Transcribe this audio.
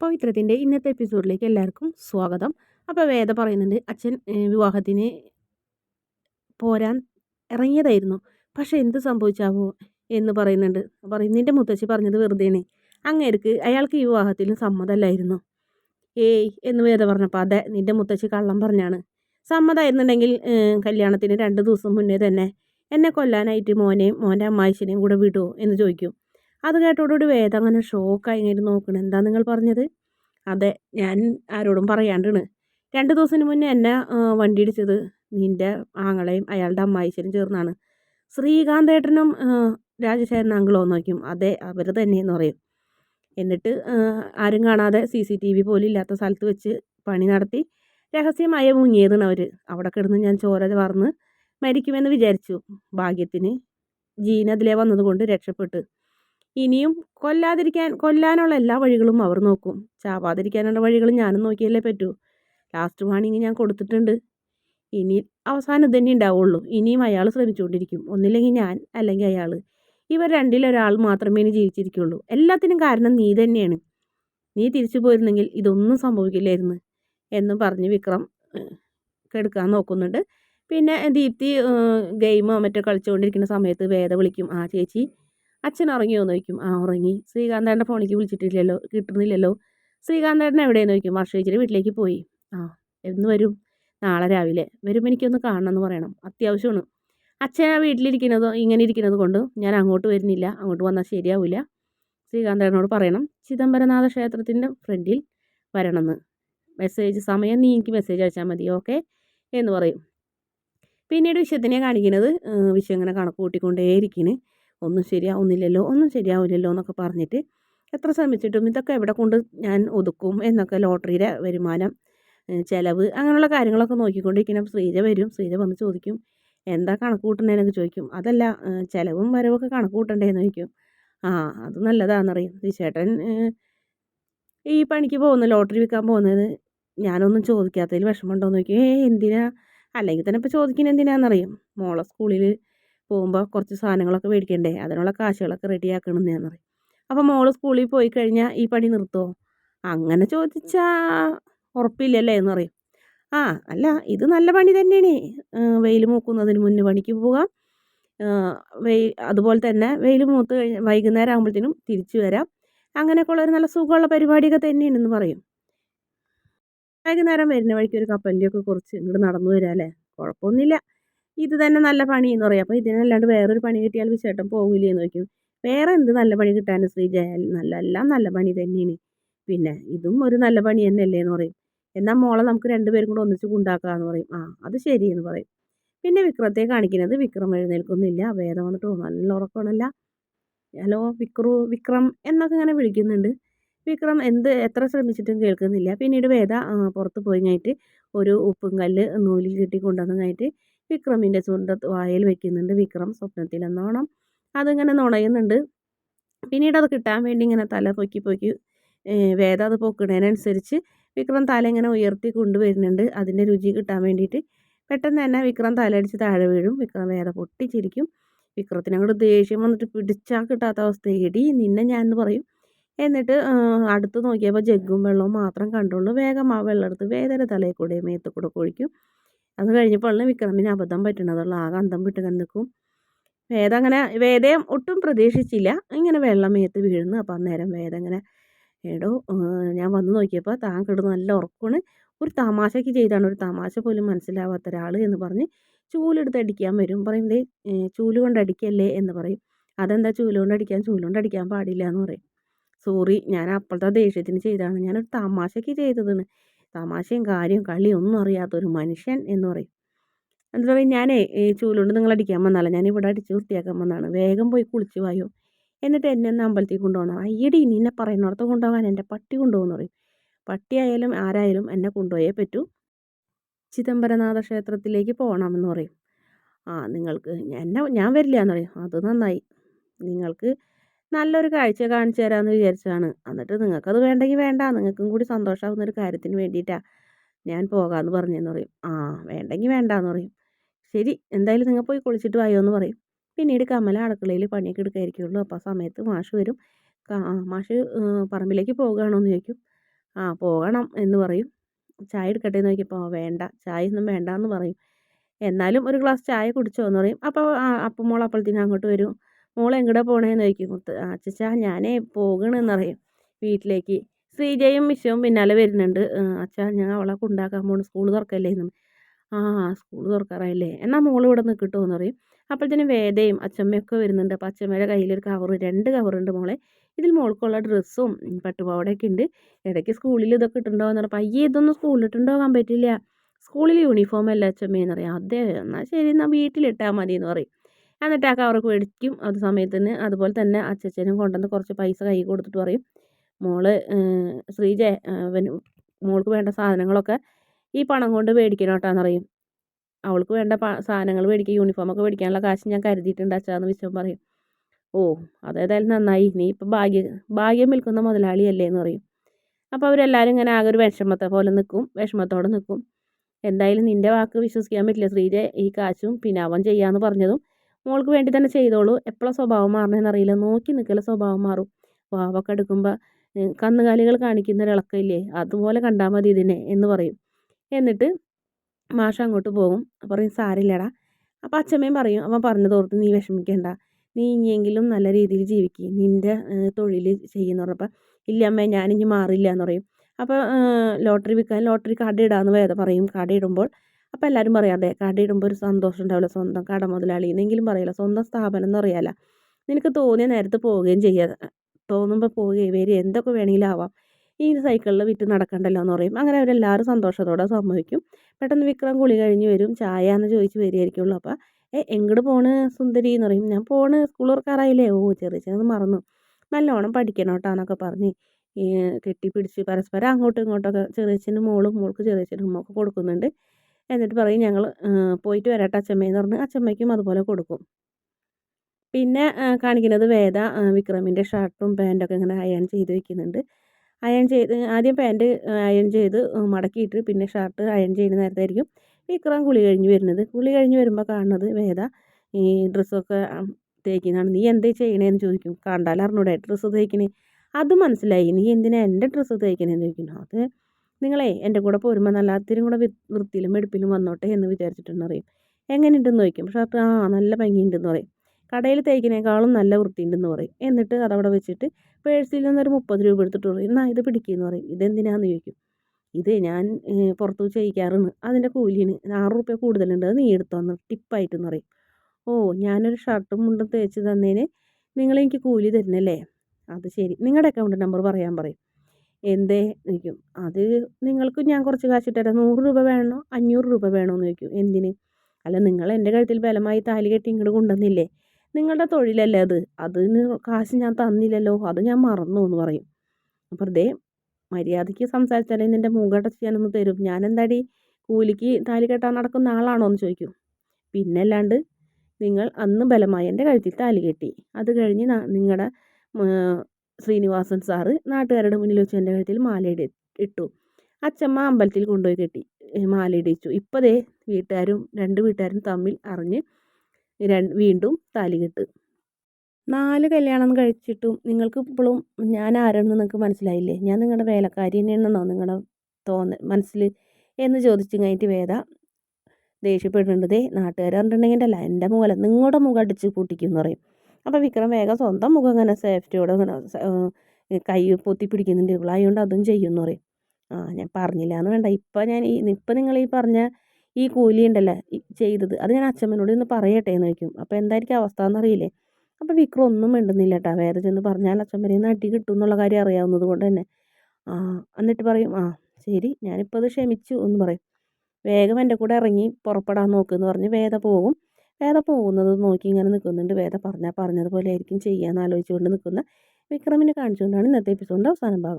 പവിത്രത്തിന്റെ ഇന്നത്തെ എപ്പിസോഡിലേക്ക് എല്ലാവർക്കും സ്വാഗതം. അപ്പോൾ വേദ പറയുന്നുണ്ട് അച്ഛൻ വിവാഹത്തിന് പോരാൻ ഇറങ്ങിയതായിരുന്നു. പക്ഷെ എന്ത് സംഭവിച്ചാവോ? എന്ന് പറയുന്നുണ്ട്. പറയും നിന്റെ മുത്തശ്ശി പറഞ്ഞത് വെറുതെയാണ്. അങ്ങേർക്ക് അയാൾക്ക് ഈ വിവാഹത്തിന് സമ്മതമല്ലായിരുന്നു. ഏയ് എന്ന് വേദ പറഞ്ഞപ്പോൾ അതെ നിന്റെ മുത്തശ്ശി കള്ളം പറഞ്ഞാണ്. സമ്മതമായിരുന്നുണ്ടെങ്കിൽ കല്യാണത്തിന് രണ്ട് ദിവസം മുന്നേ തന്നെ എന്നെ കൊല്ലാനായിട്ട് മോനെയും മോന്റെ അമ്മായിശനെയും കൂടെ വിടുമോ എന്ന് ചോദിക്കും. അത് കേട്ടോടുകൂടി വേദം അങ്ങനെ ഷോക്കായി ഇങ്ങനെ നോക്കണം. എന്താ നിങ്ങൾ പറഞ്ഞത്? അതെ ഞാൻ ആരോടും പറയാണ്ടാണ്. രണ്ട് ദിവസത്തിന് മുന്നേ എന്നെ വണ്ടി ഇടിച്ചത് നിന്റെ ആങ്ങളെയും അയാളുടെ അമ്മായിശ്വരും ചേർന്നാണ്. ശ്രീകാന്തേട്ടനും രാജശേഖരൻ അങ്കിളോ നോക്കും അതെ അവർ തന്നെയെന്ന് പറയും. എന്നിട്ട് ആരും കാണാതെ സി സി ടി വി പോലും ഇല്ലാത്ത സ്ഥലത്ത് വെച്ച് പണി നടത്തി രഹസ്യമായ മുങ്ങിയതാണ് അവർ അവിടെ കിടന്ന് ഞാൻ ചോര വറന്ന് മരിക്കുമെന്ന് വിചാരിച്ചു. ഭാഗ്യത്തിന് ജീൻ വന്നതുകൊണ്ട് രക്ഷപ്പെട്ടു. ഇനിയും കൊല്ലാതിരിക്കാൻ കൊല്ലാനുള്ള എല്ലാ വഴികളും അവർ നോക്കും. ചാവാതിരിക്കാനുള്ള വഴികളും ഞാനും നോക്കിയല്ലേ പറ്റൂ. ലാസ്റ്റ് വാണിങ് ഞാൻ കൊടുത്തിട്ടുണ്ട്. ഇനി അവസാനം ഇതന്നെ ഉണ്ടാവുള്ളൂ. ഇനിയും അയാൾ ശ്രമിച്ചുകൊണ്ടിരിക്കും. ഒന്നില്ലെങ്കിൽ ഞാൻ അല്ലെങ്കിൽ അയാൾ. ഇവർ രണ്ടിലൊരാൾ മാത്രമേ ഇനി ജീവിച്ചിരിക്കുള്ളൂ. എല്ലാത്തിനും കാരണം നീ തന്നെയാണ്. നീ തിരിച്ചു പോയിരുന്നെങ്കിൽ ഇതൊന്നും സംഭവിക്കില്ലായിരുന്നു എന്നും പറഞ്ഞ് വിക്രം കെടുക്കാൻ നോക്കുന്നുണ്ട്. പിന്നെ ദീപ്തി ഗെയിമോ മറ്റോ കളിച്ചുകൊണ്ടിരിക്കുന്ന സമയത്ത് വേദ വിളിക്കും ആ ചേച്ചി അച്ഛൻ ഉറങ്ങിയോ എന്ന് ചോദിക്കും. ആ ഉറങ്ങി. ശ്രീകാന്തേട്ടന്റെ ഫോണിലേക്ക് വിളിച്ചിട്ടില്ലല്ലോ കിട്ടുന്നില്ലല്ലോ. ശ്രീകാന്തേട്ടൻ എവിടെയെന്ന് ചോദിക്കും. വർഷേച്ചിയുടെ വീട്ടിലേക്ക് പോയി. ആ എന്ന് വരും. നാളെ രാവിലെ വരുമ്പോൾ എനിക്കൊന്ന് കാണണം എന്ന് പറയണം. അത്യാവശ്യമാണ്. അച്ഛൻ ആ വീട്ടിലിരിക്കുന്നത് ഇങ്ങനെ ഇരിക്കുന്നത് കൊണ്ട് ഞാൻ അങ്ങോട്ട് വരുന്നില്ല. അങ്ങോട്ട് വന്നാൽ ശരിയാവില്ല. ശ്രീകാന്തേട്ടനോട് പറയണം. ചിദംബരനാഥ ക്ഷേത്രത്തിന്റെ ഫ്രണ്ടിൽ വരണമെന്ന്. മെസ്സേജ് സമയം നീ എനിക്ക് മെസ്സേജ് അയച്ചാൽ മതി ഓക്കെ എന്ന് പറയും. പിന്നീട് വിഷയത്തിനെ കാണിക്കുന്നത് വിഷയം ഇങ്ങനെ കണക്ക് കൂട്ടിക്കൊണ്ടേയിരിക്കുന്നു ഒന്നും ശരിയാവുന്നില്ലല്ലോ ഒന്നും ശരിയാവില്ലല്ലോ എന്നൊക്കെ പറഞ്ഞിട്ട് എത്ര ശ്രമിച്ചിട്ടും ഇതൊക്കെ എവിടെ കൊണ്ട് ഞാൻ ഒതുക്കും എന്നൊക്കെ ലോട്ടറിയുടെ വരുമാനം ചിലവ് അങ്ങനെയുള്ള കാര്യങ്ങളൊക്കെ നോക്കിക്കൊണ്ടിരിക്കണം ശ്രീജ വരും ശ്രീജ വന്ന് ചോദിക്കും എന്താ കണക്ക് കൂട്ടണേന്നൊക്കെ ചോദിക്കും അതല്ല ചിലവും വരവൊക്കെ കണക്ക് കൂട്ടണ്ടേന്ന് ചോദിക്കും ആ അത് നല്ലതാണെന്നറിയും ചേട്ടൻ ഈ പണിക്ക് പോകുന്ന ലോട്ടറി വിൽക്കാൻ പോകുന്നത് ഞാനൊന്നും ചോദിക്കാത്തതിൽ വിഷമമുണ്ടോയെന്ന് ചോദിക്കും ഏ എന്തിനാ? അല്ലെങ്കിൽ തന്നെ ഇപ്പോൾ ചോദിക്കുന്നത് എന്തിനാണെന്നറിയും മോളെ സ്കൂളിൽ പോകുമ്പോൾ കുറച്ച് സാധനങ്ങളൊക്കെ മേടിക്കണ്ടേ? അതിനുള്ള കാശുകളൊക്കെ റെഡിയാക്കണം എന്ന് പറയും. അപ്പോൾ മോൾ സ്കൂളിൽ പോയി കഴിഞ്ഞാൽ ഈ പണി നിർത്തുമോ അങ്ങനെ ചോദിച്ചാൽ ഉറപ്പില്ലല്ലേ എന്ന് പറയും. ആ അല്ല ഇത് നല്ല പണി തന്നെയാണ്. വെയിൽ മൂക്കുന്നതിന് മുന്നേ പണിക്ക് പോകാം. വെയിൽ അതുപോലെ തന്നെ വെയിൽ മൂത്ത് കഴിഞ്ഞ് വൈകുന്നേരം ആകുമ്പോഴത്തേനും തിരിച്ചു വരാം. അങ്ങനെയൊക്കെ ഒരു നല്ല സുഖമുള്ള പരിപാടിയൊക്കെ തന്നെയാണെന്ന് പറയും. വൈകുന്നേരം വരുന്ന വഴിക്ക് ഒരു കപ്പലിന്റെയൊക്കെ കുറച്ച് ഇങ്ങോട്ട് നടന്നു വരാം അല്ലേ? കുഴപ്പമൊന്നുമില്ല. ഇത് തന്നെ നല്ല പണി എന്ന് പറയും. അപ്പോൾ ഇതിനല്ലാണ്ട് വേറൊരു പണി കിട്ടിയാൽ ചേട്ടൻ പോകില്ലേ എന്ന് ചോദിക്കും. വേറെ എന്ത് നല്ല പണി കിട്ടാനും ശ്രീജയാൽ നല്ല എല്ലാം നല്ല പണി തന്നെയാണ്. പിന്നെ ഇതും ഒരു നല്ല പണി തന്നെയല്ലേ എന്ന് പറയും. എന്നാൽ മോളെ നമുക്ക് രണ്ടുപേരും കൂടെ ഒന്നിച്ച് കൊണ്ടാക്കാമെന്ന് പറയും. ആ അത് ശരി എന്ന് പറയും. പിന്നെ വിക്രത്തെ കാണിക്കുന്നത് വിക്രം എഴുന്നേൽക്കുന്നില്ല. വേദം വന്നിട്ട് നല്ല ഉറക്കമാണല്ല. ഹലോ വിക്രു വിക്രം എന്നൊക്കെ ഇങ്ങനെ വിളിക്കുന്നുണ്ട്. വിക്രം എന്ത് എത്ര ശ്രമിച്ചിട്ടും കേൾക്കുന്നില്ല. പിന്നീട് വേദ പുറത്ത് പോയി കഴിഞ്ഞിട്ട് ഒരു ഉപ്പും കല്ല് നൂലിൽ കെട്ടി കൊണ്ടുവന്ന് കഴിഞ്ഞിട്ട് വിക്രമിന്റെ ചുണ്ട വായിൽ വെക്കുന്നുണ്ട് വിക്രം സ്വപ്നത്തിൽ എന്നോണം. അതിങ്ങനെ നുണയുന്നുണ്ട്. പിന്നീട് അത് കിട്ടാൻ വേണ്ടി ഇങ്ങനെ തല പൊക്കി പൊക്കി വേദ അത് പൊക്കുന്നതിനനുസരിച്ച് വിക്രം തല ഇങ്ങനെ ഉയർത്തി കൊണ്ടുവരുന്നുണ്ട്. അതിന്റെ രുചി കിട്ടാൻ വേണ്ടിയിട്ട് പെട്ടെന്ന് തന്നെ വിക്രം തലയടിച്ച് താഴെ വീഴും. വിക്രം വേദ പൊട്ടിച്ചിരിക്കും. വിക്രത്തിന് അങ്ങോട്ട് ദേഷ്യം വന്നിട്ട് പിടിച്ചാൽ കിട്ടാത്ത അവസ്ഥ ഇടി നിന്നെ ഞാൻ എന്ന് പറയും. എന്നിട്ട് അടുത്ത് നോക്കിയപ്പോൾ ജഗ്ഗും വെള്ളവും മാത്രം കണ്ടുള്ളൂ. വേഗം ആ വെള്ളം എടുത്ത് വേദന തലയിൽ കൂടെ മേത്ത് കൂടെ കൊഴിക്കും. അത് കഴിഞ്ഞപ്പോഴാണ് വിക്രമിന് അബദ്ധം പറ്റണതുള്ള ആകെ അന്തം വിട്ട് കന്നിക്കും വേദ അങ്ങനെ വേദയും ഒട്ടും പ്രതീക്ഷിച്ചില്ല. ഇങ്ങനെ വെള്ളം മേത്ത് വീഴുന്നു. അപ്പം അന്നേരം വേദ ഇങ്ങനെ എടോ ഞാൻ വന്ന് നോക്കിയപ്പോൾ താൻ കിടന്ന് നല്ല ഉറക്കമാണ് ഒരു തമാശയ്ക്ക് ചെയ്താണ്. ഒരു തമാശ പോലും മനസ്സിലാവാത്ത ഒരാൾ എന്ന് പറഞ്ഞ് ചൂലെടുത്ത് അടിക്കാൻ വരും. പറയും ദേ ചൂൽ കൊണ്ട് അടിക്കല്ലേ എന്ന് പറയും. അതെന്താ ചൂൽ കൊണ്ട് അടിക്കാൻ? ചൂൽ കൊണ്ട് അടിക്കാൻ പാടില്ല എന്ന് പറയും. സോറി ഞാൻ അപ്പോഴത്തെ ദേഷ്യത്തിന് ചെയ്തതാണ് ഞാനൊരു തമാശയ്ക്ക് ചെയ്തതാണ്. തമാശയും കാര്യവും കളിയും ഒന്നും അറിയാത്തൊരു മനുഷ്യൻ എന്ന് പറയും. എന്നിട്ട് പറയും ഞാനേ ഈ ചൂലുകൊണ്ട് നിങ്ങൾ അടിക്കാൻ വന്നല്ല ഞാൻ ഇവിടെ അടിച്ച് വൃത്തിയാക്കാൻ വന്നതാണ്. വേഗം പോയി കുളിച്ച് വായോ. എന്നിട്ട് എന്നെ ഒന്ന് അമ്പലത്തിൽ കൊണ്ടുപോകണം. അയ്യടി നിന്നെ പറയുന്നിടത്ത് കൊണ്ടുപോകാൻ എന്റെ പട്ടി കൊണ്ടുപോകുന്നു പറയും. പട്ടിയായാലും ആരായാലും എന്നെ കൊണ്ടുപോയേ പറ്റൂ. ചിദംബരനാഥ ക്ഷേത്രത്തിലേക്ക് പോകണമെന്ന് പറയും. ആ നിങ്ങൾക്ക് എന്നെ ഞാൻ വരില്ല എന്ന് പറയും. അത് നന്നായി. നിങ്ങൾക്ക് നല്ലൊരു കാഴ്ച കാണിച്ചു തരാമെന്ന് വിചാരിച്ചതാണ്. എന്നിട്ട് നിങ്ങൾക്കത് വേണ്ടെങ്കിൽ വേണ്ട. നിങ്ങൾക്കും കൂടി സന്തോഷമാകുന്ന ഒരു കാര്യത്തിന് വേണ്ടിയിട്ടാണ് ഞാൻ പോകാമെന്ന് പറഞ്ഞെന്ന് പറയും. ആ വേണ്ടെങ്കിൽ വേണ്ടാന്ന് പറയും. ശരി എന്തായാലും നിങ്ങൾ പോയി കുളിച്ചിട്ട് വായോ എന്ന് പറയും. പിന്നീട് കമല അടുക്കളയിൽ പണിയൊക്കെ എടുക്കായിരിക്കുള്ളൂ. അപ്പോൾ ആ സമയത്ത് മാഷ് വരും. മാഷ് പറമ്പിലേക്ക് പോകുകയാണോ എന്ന് ചോദിക്കും. ആ പോകണം എന്ന് പറയും. ചായ എടുക്കട്ടെ എന്ന് നോക്കിയപ്പോൾ വേണ്ട ചായ ഒന്നും വേണ്ട എന്ന് പറയും. എന്നാലും ഒരു ഗ്ലാസ് ചായ കുടിച്ചോ എന്ന് പറയും അപ്പോൾ അപ്പം മോൾ അപ്പോഴത്തേനും അങ്ങോട്ട് വരും. മോൾ എങ്ങടെ പോണേന്ന് ചോദിക്കും. മുത്ത് അച്ഛച്ചാ ഞാനേ പോകണമെന്ന് പറയും വീട്ടിലേക്ക്. ശ്രീജയും വിശ്വവും പിന്നാലെ വരുന്നുണ്ട്. അച്ഛാ ഞാൻ അവളെ കൊണ്ടാക്കാൻ പോകണം സ്കൂൾ തുറക്കല്ലേ എന്ന് ആ സ്കൂൾ തുറക്കാറായില്ലേ. എന്നാൽ മോൾ ഇവിടെ നിൽക്കിട്ടോ എന്ന് പറയും. അപ്പോഴത്തേനും വേദയും അച്ഛമ്മയൊക്കെ വരുന്നുണ്ട്. അപ്പോൾ അച്ഛമ്മയുടെ കയ്യിലൊരു കവർ രണ്ട് കവറുണ്ട് മോളെ. ഇതിൽ മോൾക്കുള്ള ഡ്രസ്സും പട്ടുപാവടയൊക്കെ ഉണ്ട്. ഇടയ്ക്ക് സ്കൂളിൽ ഇതൊക്കെ ഇട്ടുണ്ടോ എന്ന് പറഞ്ഞപ്പോൾ അയ്യേ ഇതൊന്നും സ്കൂളിൽ ഇട്ടുണ്ടാകാൻ പറ്റില്ല. സ്കൂളിൽ യൂണിഫോം അല്ല അച്ഛമ്മയെന്ന് പറയും. അതെ എന്നാൽ ശരി എന്നാൽ വീട്ടിലിട്ടാൽ മതി എന്ന് പറയും. എന്നിട്ട് ആ കവർക്ക് മേടിക്കും. അത് സമയത്തിന് അതുപോലെ തന്നെ അച്ചച്ചനും കൊണ്ടുവന്ന് കുറച്ച് പൈസ കൈ കൊടുത്തിട്ട് പറയും മോൾ ശ്രീജ മോൾക്ക് വേണ്ട സാധനങ്ങളൊക്കെ ഈ പണം കൊണ്ട് മേടിക്കണം കേട്ടാന്ന് പറയും. അവൾക്ക് വേണ്ട സാധനങ്ങൾ മേടിക്കുക യൂണിഫോമൊക്കെ മേടിക്കാനുള്ള കാശ് ഞാൻ കരുതിയിട്ടുണ്ട് അച്ഛാന്ന് വിശ്വം പറയും. ഓ അതേതായാലും നന്നായി. നീ ഇപ്പം ഭാഗ്യ ഭാഗ്യം വിൽക്കുന്ന മുതലാളിയല്ലേ എന്ന് പറയും. അപ്പോൾ അവരെല്ലാവരും ഇങ്ങനെ ആകെ ഒരു വിഷമത്തെ പോലെ നിൽക്കും വിഷമത്തോടെ നിൽക്കും എന്തായാലും നിന്റെ വാക്ക് വിശ്വസിക്കാൻ പറ്റില്ല ശ്രീജ. ഈ കാശും പിന്നെ അവൻ ചെയ്യാമെന്ന് പറഞ്ഞതും മോൾക്ക് വേണ്ടി തന്നെ ചെയ്തോളൂ. എപ്പോഴാണ് സ്വഭാവം മാറണമെന്ന് അറിയില്ല നോക്കി നിൽക്കല സ്വഭാവം മാറും. വാവൊക്കെ എടുക്കുമ്പോൾ കന്നുകാലികൾ കാണിക്കുന്ന ഒരു ഇളക്കമില്ലേ? അതുപോലെ കണ്ടാൽ മതി ഇതിനെ എന്ന് പറയും. എന്നിട്ട് മാഷ അങ്ങോട്ട് പോകും. പറയും സാരില്ലടാ. അപ്പം അച്ഛമ്മയും പറയും അവൻ പറഞ്ഞതോർത്ത് നീ വിഷമിക്കേണ്ട. നീ ഇനിയെങ്കിലും നല്ല രീതിയിൽ ജീവിക്കുക നിന്റെ തൊഴിൽ ചെയ്യുന്ന പറഞ്ഞപ്പോൾ ഇല്ല അമ്മേ ഞാനിനി മാറില്ല എന്ന് പറയും. അപ്പോൾ ലോട്ടറി വിൽക്കാൻ ലോട്ടറി കാർഡ് ഇടാമെന്ന് വേദ പറയും. കാർഡ് ഇടുമ്പോൾ അപ്പോൾ എല്ലാവരും പറയാം അതെ കടയിടുമ്പോൾ ഒരു സന്തോഷം ഉണ്ടാവില്ല സ്വന്തം കട മുതലാളി. എന്നെങ്കിലും പറയില്ല സ്വന്തം സ്ഥാപനം എന്ന് അറിയാല നിനക്ക് തോന്നിയ നേരത്ത് പോവുകയും ചെയ്യാം. തോന്നുമ്പോൾ പോവുകയും വരിക എന്തൊക്കെ വേണമെങ്കിലും ആവാം. ഈ സൈക്കിളിൽ വിറ്റ് നടക്കണ്ടല്ലോ എന്ന് പറയും. അങ്ങനെ അവരെല്ലാവരും സന്തോഷത്തോടെ സമ്മതിക്കും. പെട്ടെന്ന് വിക്രം കുളി കഴിഞ്ഞ് വരും. ചായ എന്ന് ചോദിച്ച് വരികയായിരിക്കുള്ളൂ അപ്പോൾ ഏ എങ്ങോട്ട് പോണ് സുന്ദരി? എന്ന് പറയും. ഞാൻ പോണ് സ്കൂൾ തുറക്കാറായില്ലേ? ഓ ചെറിയ ചെറുത് മറന്നു. നല്ലോണം പഠിക്കണം കേട്ടോ എന്നൊക്കെ പറഞ്ഞ് കെട്ടിപ്പിടിച്ച് പരസ്പരം അങ്ങോട്ടും ഇങ്ങോട്ടൊക്കെ ചെറിയച്ഛനും മോളും മോൾക്ക് ചെറിയച്ഛനും ഉമ്മൊക്കെ കൊടുക്കുന്നുണ്ട്. എന്നിട്ട് പറയും ഞങ്ങൾ പോയിട്ട് വരട്ടെ അച്ഛമ്മയെന്ന് പറഞ്ഞ് അച്ഛമ്മയ്ക്കും അതുപോലെ കൊടുക്കും. പിന്നെ കാണിക്കുന്നത് വേദ വിക്രമിന്റെ ഷർട്ടും പാന്റൊക്കെ ഇങ്ങനെ അയൺ ചെയ്ത് വെക്കുന്നുണ്ട്. അയൺ ചെയ്ത് ആദ്യം പാന്റ് അയൺ ചെയ്ത് മടക്കിയിട്ട് പിന്നെ ഷർട്ട് അയൺ ചെയ്യുന്ന നേരത്തായിരിക്കും വിക്രം കുളി കഴിഞ്ഞ് വരുന്നത്. കുളി കഴിഞ്ഞ് വരുമ്പോൾ കാണുന്നത് വേദ ഈ ഡ്രസ്സൊക്കെ തേക്കുന്നതാണ്. നീ എന്തേ ചെയ്യണേന്ന് ചോദിക്കും. കണ്ടാൽ അറിഞ്ഞൂടെ ഡ്രസ്സ് തേക്കണേ. അത് മനസ്സിലായി. നീ എന്തിനാ എന്റെ ഡ്രസ്സ് തേക്കണേന്ന് ചോദിക്കുന്നു? അത് നിങ്ങളെ എന്റെ കൂടെ പോരുമ്പോൾ നല്ല അത്തിരി കൂടെ വൃത്തിയിലും വെടുപ്പിലും വന്നോട്ടെ എന്ന് വിചാരിച്ചിട്ടെന്ന് പറയും. എങ്ങനെയുണ്ടെന്ന് ചോദിക്കും. ഷർട്ട് ആ നല്ല ഭംഗിയുണ്ടെന്ന് പറയും. കടയിൽ തേക്കിനേക്കാളും നല്ല വൃത്തിയുണ്ടെന്ന് പറയും. എന്നിട്ട് അതവിടെ വെച്ചിട്ട് പേഴ്സിൽ നിന്നൊരു മുപ്പത് രൂപ എടുത്തിട്ട് പറയും. എന്നാൽ ഇത് പിടിക്കുമെന്ന് പറയും. ഇതെന്തിനാന്ന് ചോദിക്കും. ഇത് ഞാൻ പുറത്തു ചെയ്യിക്കാറുണ്ട്. അതിന്റെ കൂലിന് ആറ് റുപ്യ കൂടുതലുണ്ട്. അത് നീ എടുത്തോന്ന് ടിപ്പായിട്ടെന്ന് പറയും. ഓ ഞാനൊരു ഷർട്ടും മുണ്ടും തേച്ച് തന്നേന് നിങ്ങളെനിക്ക് കൂലി തരുന്നല്ലേ? അത് ശരി. നിങ്ങളുടെ അക്കൗണ്ട് നമ്പർ പറയാൻ പറയും. എന്തേ? ചോദിക്കും. അത് നിങ്ങൾക്ക് ഞാൻ കുറച്ച് കാശ് തരാം നൂറ് രൂപ വേണോ? അഞ്ഞൂറ് രൂപ വേണോ? എന്ന് ചോദിക്കും. എന്തിന്? അല്ല നിങ്ങൾ എന്റെ കഴുത്തിൽ ബലമായി താലി കെട്ടി ഇങ്ങോട്ട് കൊണ്ടുവന്നില്ലേ? നിങ്ങളുടെ തൊഴിലല്ലേ അത്? അതിന് കാശ് ഞാൻ തന്നില്ലല്ലോ. അത് ഞാൻ മറന്നു എന്ന് പറയും. അപ്പോൾ ദേ മര്യാദയ്ക്ക് സംസാരിച്ചാലേ നിന്റെ മൂകടച്ച് ഞാനൊന്ന് തരും. ഞാൻ എന്താടി കൂലിക്ക് താലി കെട്ടാൻ നടക്കുന്ന ആളാണോ? എന്ന് ചോദിക്കും. പിന്നെ അല്ലാണ്ട് നിങ്ങൾ അന്ന് ബലമായി എന്റെ കഴുത്തിൽ താലി കെട്ടി. അത് കഴിഞ്ഞ് നിങ്ങളുടെ ശ്രീനിവാസൻ സാറ് നാട്ടുകാരുടെ മുന്നിൽ വെച്ച് എന്റെ കഴുത്തിൽ മാലയിട ഇട്ടു. അച്ചമ്മ അമ്പലത്തിൽ കൊണ്ടുപോയി കെട്ടി മാലയിടിച്ചു. ഇപ്പോൾ ദേ വീട്ടുകാരും രണ്ട് വീട്ടുകാരും തമ്മിൽ അറിഞ്ഞ് വീണ്ടും താലി കെട്ട്. നാല് കല്യാണം കഴിച്ചിട്ടും നിങ്ങൾക്ക് ഇപ്പോഴും ഞാൻ ആരാണെന്ന് നിങ്ങൾക്ക് മനസ്സിലായില്ലേ? ഞാൻ നിങ്ങളുടെ വേലക്കാരി തന്നെയാണെന്നോ നിങ്ങളുടെ തോന്ന മനസ്സിൽ എന്ന് ചോദിച്ചു കഴിഞ്ഞിട്ട് വേദ ദേഷ്യപ്പെടുന്നുണ്ട് ദേ നാട്ടുകാർ പറഞ്ഞിട്ടുണ്ടെങ്കിൽ അല്ല എന്റെ മുഖം നിങ്ങളുടെ മുഖം അടിച്ച് കൂട്ടിക്കും പറയും. അപ്പോൾ വിക്രം വേഗം സ്വന്തം മുഖം ഇങ്ങനെ സേഫ്റ്റിയോടെ ഇങ്ങനെ കൈ പൊത്തി പിടിക്കുന്നുണ്ട്. ഇവളായതുകൊണ്ട് അതും ചെയ്യുമെന്ന് പറയും. ആ ഞാൻ പറഞ്ഞില്ല എന്ന് വേണ്ട. ഇപ്പം ഞാൻ ഈ ഇപ്പം നിങ്ങൾ ഈ പറഞ്ഞ ഈ കൂലി ഉണ്ടല്ലോ ചെയ്തത് അത് ഞാൻ അച്ഛമ്മനോട് ഇന്ന് പറയട്ടെ എന്ന് വയ്ക്കും അപ്പോൾ എന്തായിരിക്കും അവസ്ഥ എന്നറിയില്ലേ? അപ്പോൾ വിക്രം ഒന്നും മിണ്ടുന്നില്ല കേട്ടോ. വേറെ ചെന്ന് പറഞ്ഞാൽ അച്ഛമ്മനെ ഇന്ന് അടി കിട്ടും എന്നുള്ള കാര്യം അറിയാവുന്നത് കൊണ്ട് തന്നെ. ആ എന്നിട്ട് പറയും ആ ശരി ഞാനിപ്പോൾ അത് ക്ഷമിച്ചു എന്ന് പറയും. വേഗം എന്റെ കൂടെ ഇറങ്ങി പുറപ്പെടാൻ നോക്കുമെന്ന് പറഞ്ഞ് വേദ പോകും. വേദ പോകുന്നത് നോക്കി ഇങ്ങനെ നിൽക്കുന്നുണ്ട്. വേദ പറഞ്ഞാൽ പറഞ്ഞതുപോലെ ആയിരിക്കും ചെയ്യാമെന്ന് ആലോചിച്ചുകൊണ്ട് നിൽക്കുന്ന വിക്രമിനെ കാണിച്ചുകൊണ്ടാണ് ഇന്നത്തെ എപ്പിസോഡിന്റെ അവസാനം ഭാഗം.